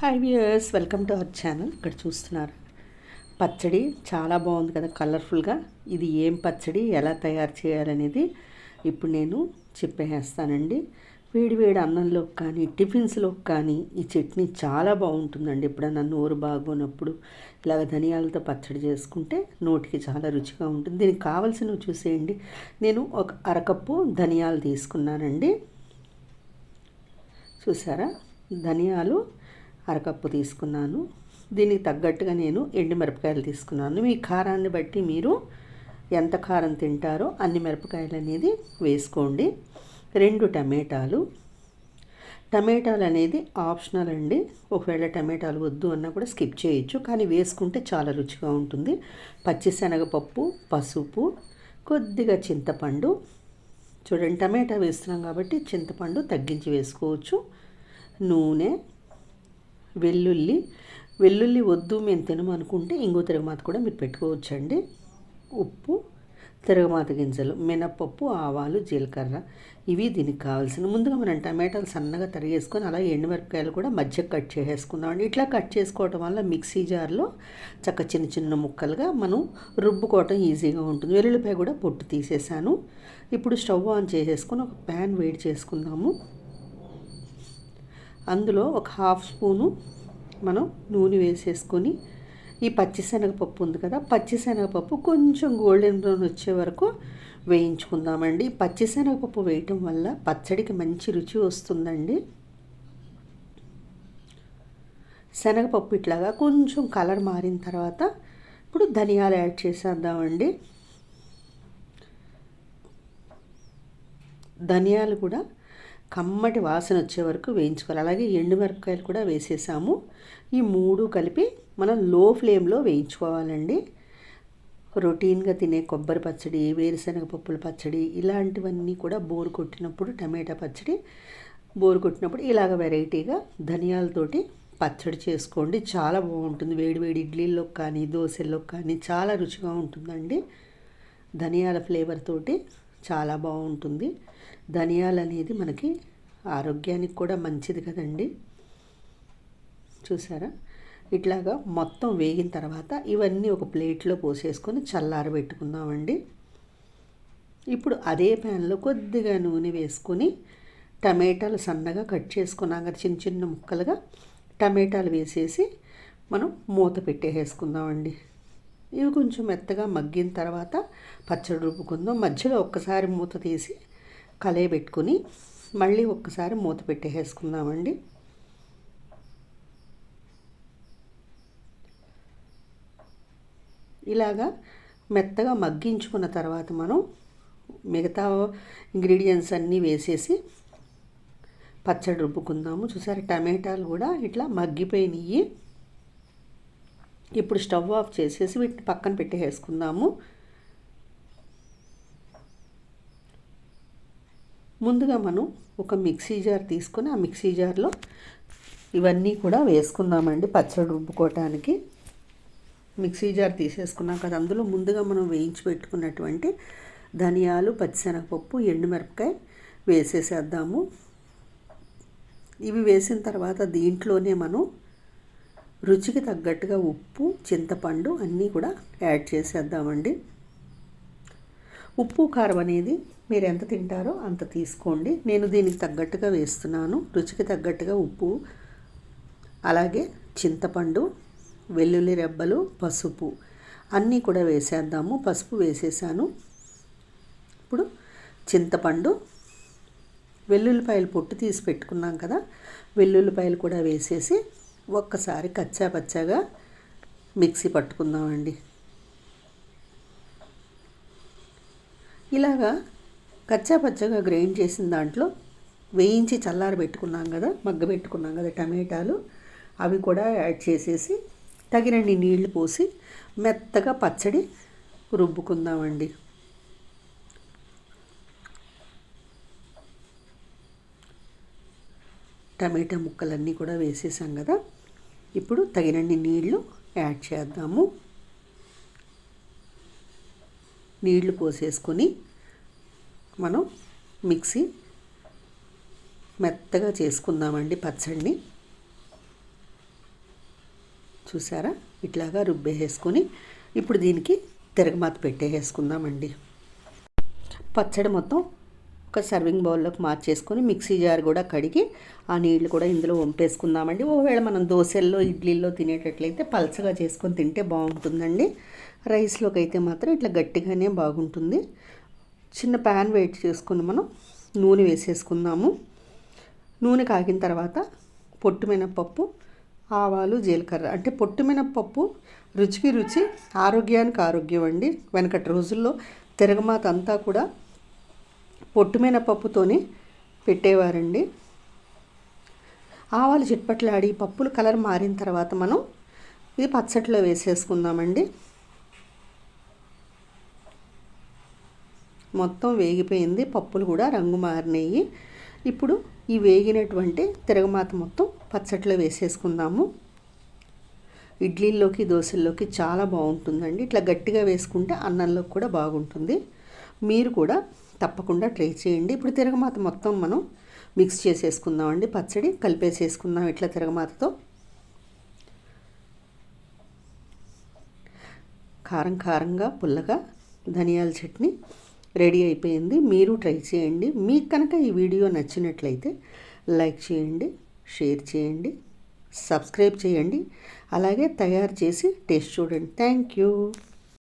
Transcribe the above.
Hi viewers welcome to our channel ఇక్కడ చూస్తున్నారు. పచ్చడి చాలా బాగుంది కదా కలర్ఫుల్గా ఇది ఏం పచ్చడి ఎలా తయారు చేయాలనేది ఇప్పుడు నేను చెప్పేస్తానండి. వేడి వేడి అన్నంలోకి కానీ టిఫిన్స్లోకి కానీ ఈ చట్నీ చాలా బాగుంటుందండి. ఎప్పుడన్నా నోరు బాగోనప్పుడు ఇలాగ ధనియాలతో పచ్చడి చేసుకుంటే నోటికి చాలా రుచిగా ఉంటుంది. దీనికి కావాల్సినవి చూసేయండి. నేను ఒక అరకప్పు ధనియాలు తీసుకున్నానండి. చూసారా? ధనియాలు అరకప్పు తీసుకున్నాను. దీనికి తగ్గట్టుగా నేను ఎండుమిరపకాయలు తీసుకున్నాను. మీ కారాన్ని బట్టి మీరు ఎంత కారం తింటారో అన్ని మిరపకాయలు అనేది వేసుకోండి. రెండు టమాటాలు. టమాటాలు అనేది ఆప్షనల్ అండి. ఒకవేళ టమాటాలు వద్దు అన్నా కూడా స్కిప్ చేయొచ్చు. కానీ వేసుకుంటే చాలా రుచిగా ఉంటుంది. పచ్చిశనగపప్పు పసుపు కొద్దిగా చింతపండు. చూడండి టమాటా వేస్తున్నాం కాబట్టి చింతపండు తగ్గించి వేసుకోవచ్చు. నూనె వెల్లుల్లి. వెల్లుల్లి వద్దు మేము తినమనుకుంటే ఇంకో తిరగమాత కూడా మీరు పెట్టుకోవచ్చండి. ఉప్పు తిరగమాత గింజలు మినపప్పు ఆవాలు జీలకర్ర ఇవి దీనికి కావాల్సిన. ముందుగా మనం టమాటాలు సన్నగా తరిగేసుకొని అలా ఎండుమిరపకాయలు కూడా మధ్య కట్ చేసేసుకుందామండి ఇట్లా కట్ చేసుకోవటం వల్ల మిక్సీ జార్లో చక్క చిన్న చిన్న ముక్కలుగా మనం రుబ్బుకోవటం ఈజీగా ఉంటుంది. వెల్లుల్లిపాయ కూడా పొట్టు తీసేసాను. ఇప్పుడు స్టవ్ ఆన్ చేసేసుకొని ఒక ప్యాన్ వేడి చేసుకుందాము. అందులో ఒక హాఫ్ స్పూను మనం నూనె వేసేసుకొని ఈ పచ్చిశనగపప్పు ఉంది కదా పచ్చిశనగపప్పు కొంచెం గోల్డెన్ బ్రౌన్ వచ్చే వరకు వేయించుకుందామండి. పచ్చిశనగపప్పు వేయటం వల్ల పచ్చడికి మంచి రుచి వస్తుందండి. శనగపప్పు ఇట్లాగా కొంచెం కలర్ మారిన తర్వాత ఇప్పుడు ధనియాలు యాడ్ చేసేద్దామండి. ధనియాలు కూడా కమ్మటి వాసన వచ్చే వరకు వేయించుకోవాలి. అలాగే ఎండుమిరపకాయలు కూడా వేసేసాము. ఈ మూడు కలిపి మనం లో ఫ్లేమ్లో వేయించుకోవాలండి. రొటీన్గా తినే కొబ్బరి పచ్చడి వేరుశనగ పప్పుల పచ్చడి ఇలాంటివన్నీ కూడా బోరు కొట్టినప్పుడు టమాటా పచ్చడి బోరు కొట్టినప్పుడు ఇలాగ వెరైటీగా ధనియాలతోటి పచ్చడి చేసుకోండి. చాలా బాగుంటుంది. వేడివేడి ఇడ్లీల్లో కానీ దోశల్లో కానీ చాలా రుచిగా ఉంటుందండి. ధనియాల ఫ్లేవర్ తోటి చాలా బాగుంటుంది. ధనియాలు అనేది మనకి ఆరోగ్యానికి కూడా మంచిది కదండి. చూసారా? ఇట్లాగా మొత్తం వేగిన తర్వాత ఇవన్నీ ఒక ప్లేట్లో పోసేసుకొని చల్లారబెట్టుకుందామండి ఇప్పుడు అదే ప్యాన్లో కొద్దిగా నూనె వేసుకొని టమాటాలు సన్నగా కట్ చేసుకున్నాం కదా చిన్న చిన్న ముక్కలుగా టమాటాలు వేసేసి మనం మూత పెట్టేసుకుందామండి ఇవి కొంచెం మెత్తగా మగ్గిన తర్వాత పచ్చడి రుబ్బుకుందాం. మధ్యలో ఒక్కసారి మూత తీసి కలయబెట్టుకుని మళ్ళీ ఒక్కసారి మూత పెట్టేసుకుందామండి ఇలాగా మెత్తగా మగ్గించుకున్న తర్వాత మనం మిగతా ఇంగ్రీడియంట్స్ అన్నీ వేసేసి పచ్చడి రుబ్బుకుందాము. చూసారు టమాటాలు కూడా ఇట్లా మగ్గిపోయినాయి ఇప్పుడు స్టవ్ ఆఫ్ చేసేసి వీటిని పక్కన పెట్టేసుకుందాము ముందుగా మనం ఒక మిక్సీ జార్ తీసుకొని ఆ మిక్సీ జార్లో ఇవన్నీ కూడా వేసుకుందామండి పచ్చడి రుబ్బుకోవటానికి. మిక్సీ జార్ తీసేసుకున్నాం కదా అందులో ముందుగా మనం వేయించి పెట్టుకున్నటువంటి ధనియాలు పచ్చిశనగపప్పు ఎండుమిరపకాయ వేసేసేద్దాము. ఇవి వేసిన తర్వాత దీంట్లోనే మనం రుచికి తగ్గట్టుగా ఉప్పు చింతపండు అన్నీ కూడా యాడ్ చేసేద్దామండి. ఉప్పు కారం అనేది మీరు ఎంత తింటారో అంత తీసుకోండి. నేను దీనికి తగ్గట్టుగా వేస్తున్నాను. రుచికి తగ్గట్టుగా ఉప్పు అలాగే చింతపండు వెల్లుల్లి రెబ్బలు పసుపు అన్నీ కూడా వేసేద్దాము. పసుపు వేసేసాను. ఇప్పుడు చింతపండు వెల్లుల్లిపాయలు పొట్టు తీసి పెట్టుకున్నాం కదా వెల్లుల్లిపాయలు కూడా వేసేసి ఒక్కసారి కచ్చా పచ్చాగా మిక్సీ పట్టుకుందామండి. ఇలాగా కచ్చా పచ్చగా గ్రైండ్ చేసిన దాంట్లో వేయించి చల్లార పెట్టుకున్నాం కదా మగ్గ పెట్టుకున్నాం కదా టమాటాలు అవి కూడా యాడ్ చేసేసి తగినన్ని నీళ్ళు పోసి మెత్తగా పచ్చడి రుబ్బుకుందామండి. టమాటా ముక్కలన్నీ కూడా వేసేసాం కదా ఇప్పుడు తగినన్ని నీళ్ళు యాడ్ చేద్దాము. నీళ్ళు పోసేసుకొని మనం మిక్సీ మెత్తగా చేసుకుందామండి పచ్చడిని. చూసారా? ఇట్లాగా రుబ్బేసుకొని ఇప్పుడు దీనికి తిరగమాత పెట్టేసుకుందామండి పచ్చడి మొత్తం ఒక సర్వింగ్ బౌల్లోకి మార్చేసుకొని మిక్సీ జార్ కూడా కడిగి ఆ నీళ్ళు కూడా ఇందులో వంపేసుకుందామండి. ఒకవేళ మనం దోశల్లో ఇడ్లీల్లో తినేటట్లయితే పల్చగా చేసుకొని తింటే బాగుంటుందండి. రైస్లోకి అయితే మాత్రం ఇట్లా గట్టిగానే బాగుంటుంది. చిన్న ప్యాన్ వెయిట్ చేసుకుని మనం నూనె వేసేసుకుందాము. నూనె కాగిన తర్వాత పొట్టు మినప్పప్పు ఆవాలు జీలకర్ర. అంటే పొట్టు మినప్పప్పు రుచికి రుచి ఆరోగ్యానికి ఆరోగ్యం అండి. వెనకటి రోజుల్లో తిరగమాత అంతా కూడా పొట్టు మినపప్పుతోనే పెట్టేవారండి. ఆవాలు చిట్పట్లాడి పప్పులు కలర్ మారిన తర్వాత మనం ఇది పచ్చట్లో వేసేసుకుందామండి. మొత్తం వేగిపోయింది పప్పులు కూడా రంగు మారినాయి. ఇప్పుడు ఈ వేగినటువంటి తిరగమాత మొత్తం పచ్చట్లో వేసేసుకుందాము. ఇడ్లీల్లోకి దోశల్లోకి చాలా బాగుంటుందండి. ఇట్లా గట్టిగా వేసుకుంటే అన్నంలోకి కూడా బాగుంటుంది. మీరు కూడా తప్పకుండా ట్రై చేయండి. ఇప్పుడు తిరగమాత మొత్తం మనం మిక్స్ చేసేసుకుందామండి. పచ్చడి కలిపేసేసుకుందాం ఇట్లా తిరగమాతతో. కారం కారంగా పుల్లగా ధనియాల చట్నీ రెడీ అయిపోయింది. మీరు ట్రై చేయండి. మీకు కనుక ఈ వీడియో నచ్చినట్లయితే లైక్ చేయండి షేర్ చేయండి సబ్స్క్రైబ్ చేయండి. అలాగే తయారు చేసి టేస్ట్ చూడండి. Thank you.